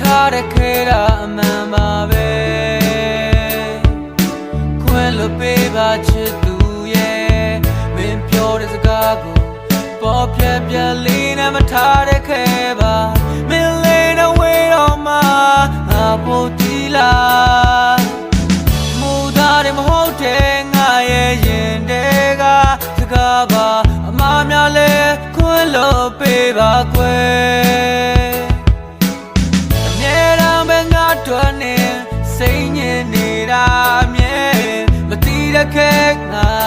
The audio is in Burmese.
ထားတဲ့ခဲတာအမှန်ပါပဲခွဲလို့ပေးပါချစ်သူရဲ့မင်းပြောတဲ့စကားကိုပေါ်ပြက်ပြက်လေးနဲ့မထားတဲ့ခဲပါမင်းလေးနဲ့ဝေးတော့မှအဖို့တီလာမူသားတယ်မဟုတ်တဲ့ငါရဲ့ရင်တွေကစကားပါအမများလဲခွဲလို့ပေးပါကွယ် အတွက်နဲ့စိတ်ညစ်နေတာမြဲမတိတဲ့ခက်ငါ